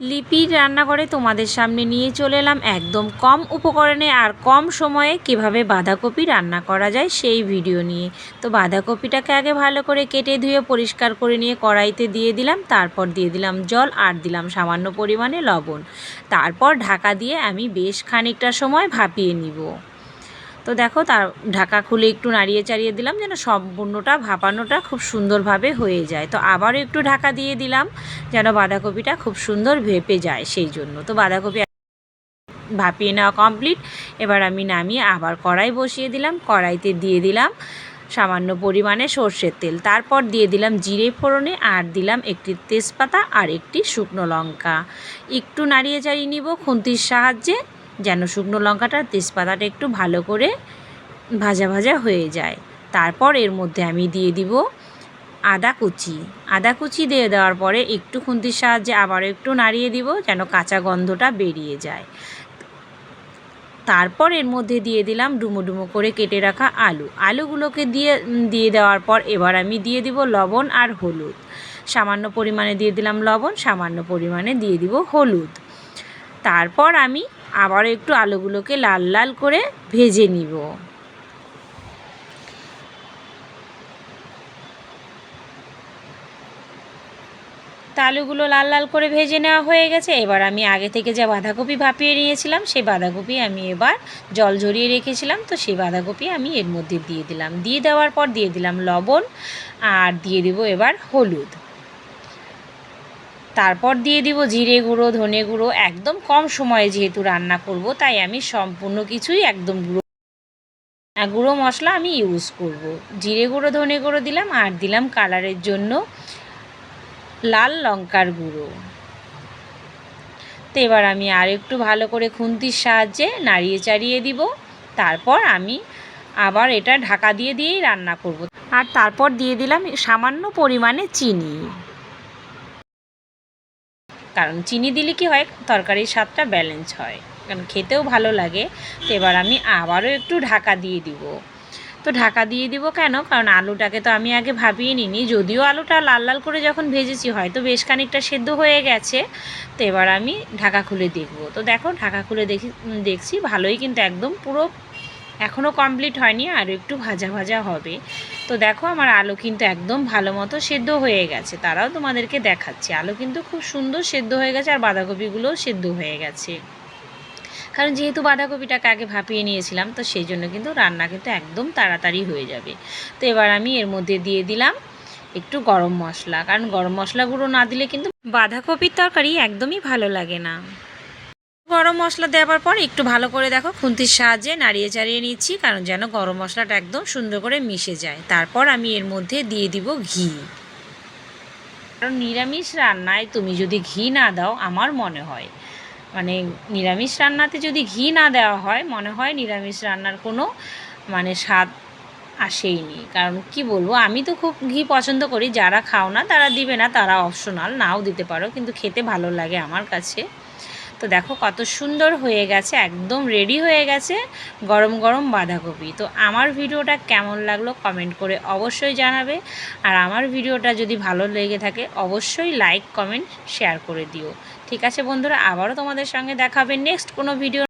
লিপির রান্নাঘরে তোমাদের সামনে নিয়ে চলে এলাম একদম কম উপকরণে আর কম সময়ে কীভাবে বাঁধাকপি রান্না করা যায় সেই ভিডিও নিয়ে। তো বাঁধাকপিটাকে আগে ভালো করে কেটে ধুয়ে পরিষ্কার করে নিয়ে কড়াইতে দিয়ে দিলাম, তারপর দিয়ে দিলাম জল আর দিলাম সামান্য পরিমাণে লবণ। তারপর ঢাকা দিয়ে আমি বেশ খানিকটা সময় ভাপিয়ে নিব। তো দেখো তার ঢাকা খুলে একটু নাড়িয়ে চাড়িয়ে দিলাম যেন সম্পূর্ণটা, ভাপানোটা খুব সুন্দরভাবে হয়ে যায়। তো আবারও একটু ঢাকা দিয়ে দিলাম যেন বাঁধাকপিটা খুব সুন্দর ভেপে যায় সেই জন্য। তো বাঁধাকপি ভাপিয়ে নেওয়া কমপ্লিট এবার আমি নামিয়ে আবার কড়াই বসিয়ে দিলাম, কড়াইতে দিয়ে দিলাম সামান্য পরিমাণে সর্ষের তেল। তারপর দিয়ে দিলাম জিরে ফোড়নে আর দিলাম একটি তেজপাতা আর একটি শুকনো লঙ্কা। একটু নাড়িয়ে চাড়িয়ে নিব খুন্তির সাহায্যে। যেন শুকনো লঙ্কাটা তেজপাতাটা একটু ভালো করে ভাজা ভাজা হয়ে যায়। তারপর এর মধ্যে আমি দিয়ে দিব আদা কুচি। আদা কুচি দিয়ে দেওয়ার পরে একটু খুন্তির সাহায্যে আবার একটু নাড়িয়ে দিব যেন কাঁচা গন্ধটা বেরিয়ে যায়। তারপর এর মধ্যে দিয়ে দিলাম ডুমো ডুমো করে কেটে রাখা আলু। আলুগুলোকে দিয়ে দিয়ে দেওয়ার পর এবার আমি দিয়ে দিব লবণ আর হলুদ। সামান্য পরিমাণে দিয়ে দিলাম লবণ, সামান্য পরিমাণে দিয়ে দিব হলুদ। তারপর আমি আবার একটু আলুগুলোকে লাল লাল করে ভেজে নিব। আলুগুলো লাল লাল করে ভেজে নেওয়া হয়ে গেছে। এবার আমি আগে থেকে যে বাঁধাকপি ভাপিয়ে নিয়েছিলাম, সেই বাঁধাকপি আমি এবার জল ঝরিয়ে রেখেছিলাম। তো সেই বাঁধাকপি আমি এর মধ্যে দিয়ে দিলাম। দিয়ে দেওয়ার পর দিয়ে দিলাম লবণ আর দিয়ে দেবো এবার হলুদ। তারপর দিয়ে দিব জিরে গুঁড়ো, ধনে গুঁড়ো। একদম কম সময়ে যেহেতু রান্না করব, তাই আমি সম্পূর্ণ কিছুই একদম গুঁড়ো গুঁড়ো মশলা আমি ইউজ করব। জিরে গুঁড়ো, ধনে গুঁড়ো দিলাম আর দিলাম কালারের জন্য লাল লঙ্কার গুঁড়ো। তো এবার আমি আর একটু ভালো করে খুন্তির সাহায্যে নাড়িয়ে চাড়িয়ে দিব। তারপর আমি আবার এটা ঢাকা দিয়ে দিয়েই রান্না করব। আর তারপর দিয়ে দিলাম সামান্য পরিমাণে চিনি। কারণ চিনি দিলে কি হয়? তরকারির স্বাদটা ব্যালেন্স হয়। কারণ খেতেও ভালো লাগে। তো এবার আমি আবারও একটু ঢাকা দিয়ে দিব। তো ঢাকা দিয়ে দিব কেন? কারণ আলুটাকে তো আমি আগে ভাবিয়ে নিনি যদিও আলুটা লাল লাল করে যখন ভেজেছি, হয়তো বেশ খানিকটা সেদ্ধ হয়ে গেছে। তো এবার আমি ঢাকা খুলে দেখব। তো দেখো, ঢাকা খুলে দেখি, দেখছি ভালোই কিন্তু একদম পুরো এখনও কমপ্লিট হয়নি, আর একটু ভাজা ভাজা হবে। তো দেখো আমার আলু কিন্তু একদম ভালো মতো সেদ্ধ হয়ে গেছে, তারাও তোমাদেরকে দেখাচ্ছে। আলু কিন্তু খুব সুন্দর সেদ্ধ হয়ে গেছে, আর বাঁধাকপিগুলোও সেদ্ধ হয়ে গেছে। কারণ যেহেতু বাঁধাকপিটাকে আগে ভাপিয়ে নিয়েছিলাম, তো সেই জন্য কিন্তু রান্না কিন্তু একদম তাড়াতাড়ি হয়ে যাবে। তো এবার আমি এর মধ্যে দিয়ে দিলাম একটু গরম মশলা, কারণ গরম মশলা গুঁড়ো না দিলে কিন্তু বাঁধাকপির তরকারি একদমই ভালো লাগে না। গরম মশলা দেওয়ার পর একটু ভালো করে দেখো খুন্তির সাহায্যে নাড়িয়ে চাড়িয়ে নিচ্ছি, কারণ যেন গরম মশলাটা একদম সুন্দর করে মিশে যায়। তারপর আমি এর মধ্যে দিয়ে দিব ঘি। কারণ নিরামিষ রান্নায় তুমি যদি ঘি না দাও, আমার মনে হয় মানে নিরামিষ রান্নাতে যদি ঘি না দেওয়া হয়, মনে হয় নিরামিষ রান্নার কোনো মানে স্বাদ আসেইনি কারণ কি বলব, আমি তো খুব ঘি পছন্দ করি, যারা খাও না তারা দিবে না, তারা অপশনাল নাও দিতে পারো, কিন্তু খেতে ভালো লাগে আমার কাছে। তো দেখো কত সুন্দর হয়ে গেছে, একদম রেডি হয়ে গেছে গরম গরম বাঁধাকপি। তো আমার ভিডিওটা কেমন লাগল কমেন্ট করে অবশ্যই জানাবে আর আমার ভিডিওটা যদি ভালো লেগে থাকে অবশ্যই লাইক কমেন্ট শেয়ার করে দিও। ঠিক আছে বন্ধুরা, আবারও তোমাদের সঙ্গে দেখাবে নেক্সট কোনো ভিডিও